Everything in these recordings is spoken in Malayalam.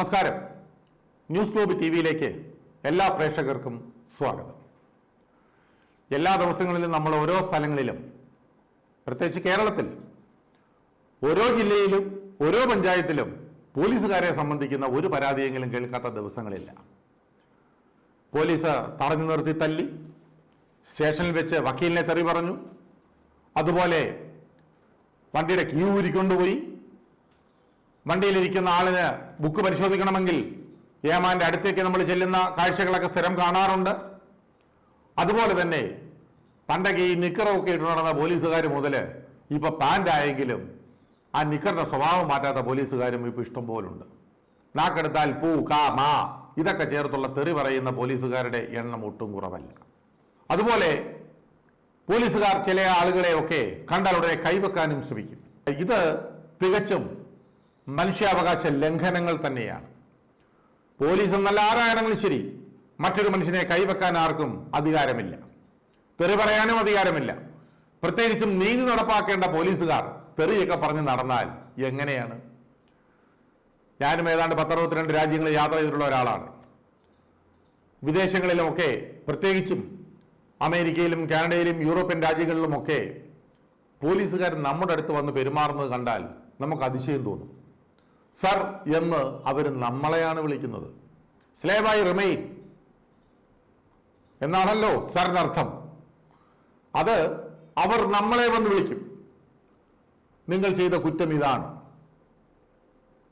നമസ്കാരം. ന്യൂസ് ഗ്ലോബ് ടി വിയിലേക്ക് എല്ലാ പ്രേക്ഷകർക്കും സ്വാഗതം. എല്ലാ ദിവസങ്ങളിലും നമ്മൾ ഓരോ സ്ഥലങ്ങളിലും പ്രത്യേകിച്ച് കേരളത്തിൽ ഓരോ ജില്ലയിലും ഓരോ പഞ്ചായത്തിലും പോലീസുകാരെ സംബന്ധിക്കുന്ന ഒരു പരാതിയെങ്കിലും കേൾക്കാത്ത ദിവസങ്ങളില്ല. പോലീസ് തടഞ്ഞു നിർത്തി തല്ലി സ്റ്റേഷനിൽ വെച്ച് വക്കീലിനെ തെറി പറഞ്ഞു അതുപോലെ വണ്ടിയുടെ ക്യൂ ഊരിക്കൊണ്ടുപോയി വണ്ടിയിലിരിക്കുന്ന ആളിന് ബുക്ക് പരിശോധിക്കണമെങ്കിൽ ഏമാന്റെ അടുത്തേക്ക് നമ്മൾ ചെല്ലുന്ന കാഴ്ചകളൊക്കെ സ്ഥിരം കാണാറുണ്ട്. അതുപോലെ തന്നെ പണ്ടൊക്കെ ഈ നിക്കറൊക്കെ ഇട്ട് നടന്ന പോലീസുകാർ മുതൽ ഇപ്പൊ പാന്റ് ആയെങ്കിലും ആ നിക്കറിന്റെ സ്വഭാവം മാറ്റാത്ത പോലീസുകാരും ഇപ്പൊ ഇഷ്ടം പോലുണ്ട്. നാക്കെടുത്താൽ പൂ കാ മാ ഇതൊക്കെ ചേർത്തുള്ള തെറി പറയുന്ന പോലീസുകാരുടെ എണ്ണം ഒട്ടും കുറവല്ല. അതുപോലെ പോലീസുകാർ ചില ആളുകളെയൊക്കെ കണ്ടാൽ ഉടനെ കൈവെക്കാനും ശ്രമിക്കും. ഇത് തികച്ചും മനുഷ്യാവകാശ ലംഘനങ്ങൾ തന്നെയാണ്. പോലീസ് എന്നല്ല ആരാണെങ്കിലും ശരി മറ്റൊരു മനുഷ്യനെ കൈവെക്കാൻ ആർക്കും അധികാരമില്ല. തെറി പറയാനും അധികാരമില്ല. പ്രത്യേകിച്ചും നീതി നടപ്പാക്കേണ്ട പോലീസുകാർ തെറിയൊക്കെ പറഞ്ഞ് നടന്നാൽ എങ്ങനെയാണ്? ഞാനും ഏതാണ്ട് പത്തറുപത്തിരണ്ട് രാജ്യങ്ങളിൽ യാത്ര ചെയ്തിട്ടുള്ള ഒരാളാണ്. വിദേശങ്ങളിലുമൊക്കെ പ്രത്യേകിച്ചും അമേരിക്കയിലും കാനഡയിലും യൂറോപ്യൻ രാജ്യങ്ങളിലുമൊക്കെ പോലീസുകാർ നമ്മുടെ അടുത്ത് വന്ന് പെരുമാറുന്നത് കണ്ടാൽ നമുക്ക് അതിശയം തോന്നും. സർ എന്ന് അവർ നമ്മളെയാണ് വിളിക്കുന്നത്. സ്ലേബായി റിമെയിൻ എന്നാണല്ലോ സറിനർത്ഥം അത് അവർ നമ്മളെ വന്ന് വിളിക്കും. നിങ്ങൾ ചെയ്ത കുറ്റം ഇതാണ്.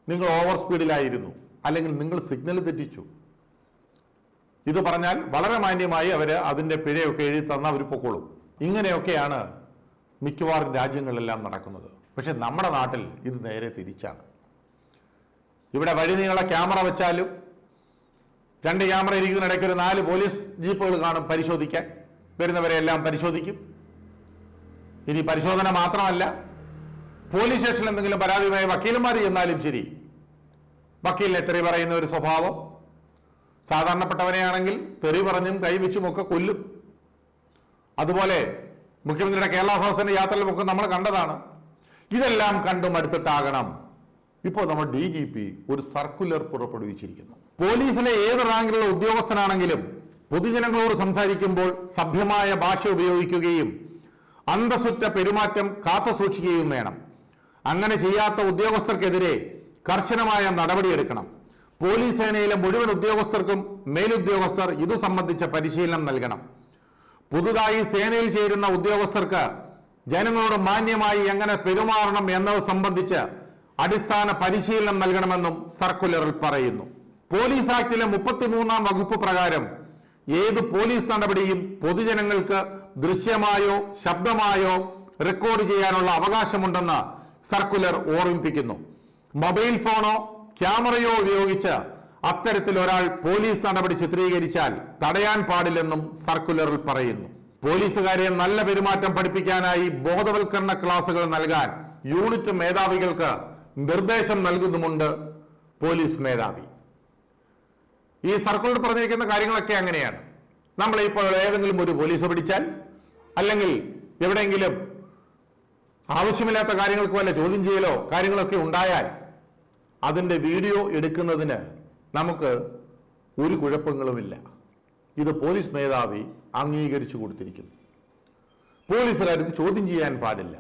നിങ്ങൾ ഓവർ സ്പീഡിലായിരുന്നു. അല്ലെങ്കിൽ നിങ്ങൾ സിഗ്നൽ തെറ്റിച്ചു. ഇത് പറഞ്ഞാൽ വളരെ മാന്യമായി അവർ അതിന്റെ പിഴയൊക്കെ എഴുതി തന്ന അവർ പൊക്കോളും. ഇങ്ങനെയൊക്കെയാണ് മിക്കവാറും രാജ്യങ്ങളിലെല്ലാം നടക്കുന്നത്. പക്ഷെ നമ്മുടെ നാട്ടിൽ ഇത് നേരെ തിരിച്ചാണ്. ഇവിടെ വഴി വഴിനീള ക്യാമറ വെച്ചാലും രണ്ട് ക്യാമറ ഇരിക്കുന്ന ഇടയ്ക്ക് ഒരു നാല് പോലീസ് ജീപ്പുകൾ കാണും പരിശോധിക്കാൻ. വരുന്നവരെ എല്ലാം പരിശോധിക്കും. ഇനി പരിശോധന മാത്രമല്ല പോലീസ് സ്റ്റേഷനിൽ എന്തെങ്കിലും പരാതിയുമായി വക്കീലന്മാർ ചെന്നാലും ശരി. വക്കീലിനെ തെറി പറയുന്ന ഒരു സ്വഭാവം. സാധാരണപ്പെട്ടവനെയാണെങ്കിൽ തെറി പറഞ്ഞും കൈവച്ചും ഒക്കെ കൊല്ലും. അതുപോലെ മുഖ്യമന്ത്രിയുടെ കേരള സദസ്സിന്റെ യാത്രയിലുമൊക്കെ നമ്മൾ കണ്ടതാണ്. ഇതെല്ലാം കണ്ടും അടുത്തിട്ടാകണം ഇപ്പോൾ നമ്മൾ ഡി ജി പി ഒരു സർക്കുലർ പുറപ്പെടുവിച്ചിരിക്കുന്നു. പോലീസിലെ ഏത് റാങ്കിലുള്ള ഉദ്യോഗസ്ഥനാണെങ്കിലും പൊതുജനങ്ങളോട് സംസാരിക്കുമ്പോൾ സഭ്യമായ ഭാഷ ഉപയോഗിക്കുകയും അന്തസ്സുറ്റ പെരുമാറ്റം കാത്തു സൂക്ഷിക്കുകയും വേണം. അങ്ങനെ ചെയ്യാത്ത ഉദ്യോഗസ്ഥർക്കെതിരെ കർശനമായ നടപടിയെടുക്കണം. പോലീസ് സേനയിലെ മുഴുവൻ ഉദ്യോഗസ്ഥർക്കും മേലുദ്യോഗസ്ഥർ ഇതു സംബന്ധിച്ച പരിശീലനം നൽകണം. പുതുതായി സേനയിൽ ചേരുന്ന ഉദ്യോഗസ്ഥർക്ക് ജനങ്ങളോട് മാന്യമായി എങ്ങനെ പെരുമാറണം എന്നത് സംബന്ധിച്ച് അടിസ്ഥാന പരിശീലനം നൽകണമെന്നും സർക്കുലറിൽ പറയുന്നു. പോലീസ് ആക്ടിലെ മുപ്പത്തിമൂന്നാം വകുപ്പ് പ്രകാരം ഏത് പോലീസ് നടപടിയും പൊതുജനങ്ങൾക്ക് ദൃശ്യമായോ ശബ്ദമായോ റെക്കോർഡ് ചെയ്യാനുള്ള അവകാശമുണ്ടെന്ന് സർക്കുലർ ഓർമ്മിപ്പിക്കുന്നു. മൊബൈൽ ഫോണോ ക്യാമറയോ ഉപയോഗിച്ച് അത്തരത്തിൽ ഒരാൾ പോലീസ് നടപടി ചിത്രീകരിച്ചാൽ തടയാൻ പാടില്ലെന്നും സർക്കുലറിൽ പറയുന്നു. പോലീസുകാരെ നല്ല പെരുമാറ്റം പഠിപ്പിക്കാനായി ബോധവൽക്കരണ ക്ലാസുകൾ നൽകാൻ യൂണിറ്റ് മേധാവികൾക്ക് നിർദ്ദേശം നൽകുന്നുമുണ്ട് പോലീസ് മേധാവി. ഈ സർക്കുലർ പറഞ്ഞിരിക്കുന്ന കാര്യങ്ങളൊക്കെ അങ്ങനെയാണ്. നമ്മൾ ഇപ്പോൾ ഏതെങ്കിലും ഒരു പോലീസ് പിടിച്ചാൽ അല്ലെങ്കിൽ എവിടെയെങ്കിലും ആവശ്യമില്ലാത്ത കാര്യങ്ങൾക്ക് വല്ല ചോദ്യം ചെയ്യലോ കാര്യങ്ങളൊക്കെ ഉണ്ടായാൽ അതിന്റെ വീഡിയോ എടുക്കുന്നതിന് നമുക്ക് ഒരു കുഴപ്പങ്ങളുമില്ല. ഇത് പോലീസ് മേധാവി അംഗീകരിച്ചു കൊടുത്തിരിക്കുന്നു. പോലീസുകാരത് ചോദ്യം ചെയ്യാൻ പാടില്ല.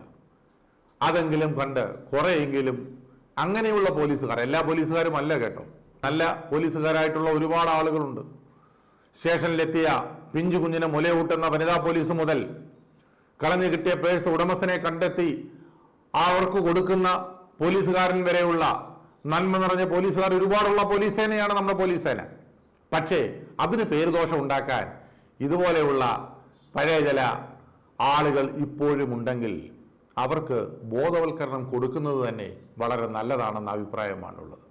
അതെങ്കിലും കണ്ട് കുറെയെങ്കിലും അങ്ങനെയുള്ള പോലീസുകാർ എല്ലാ പോലീസുകാരും അല്ല കേട്ടോ. നല്ല പോലീസുകാരായിട്ടുള്ള ഒരുപാട് ആളുകളുണ്ട്. സ്റ്റേഷനിലെത്തിയ പിഞ്ചു കുഞ്ഞിനെ മുലയൂട്ടുന്ന വനിതാ പോലീസ് മുതൽ കളഞ്ഞു കിട്ടിയ പേഴ്സ് ഉടമസ്ഥനെ കണ്ടെത്തി അവർക്ക് കൊടുക്കുന്ന പോലീസുകാരൻ വരെയുള്ള നന്മ നിറഞ്ഞ പോലീസുകാർ ഒരുപാടുള്ള പോലീസ് സേനയാണ് നമ്മുടെ പോലീസ് സേന. പക്ഷേ അതിന് പേരുദോഷം ഉണ്ടാക്കാൻ ഇതുപോലെയുള്ള പഴയ ചില ആളുകൾ ഇപ്പോഴും ഉണ്ടെങ്കിൽ അവർക്ക് ബോധവൽക്കരണം കൊടുക്കുന്നത് തന്നെ വളരെ നല്ലതാണെന്ന അഭിപ്രായമാണുള്ളത്.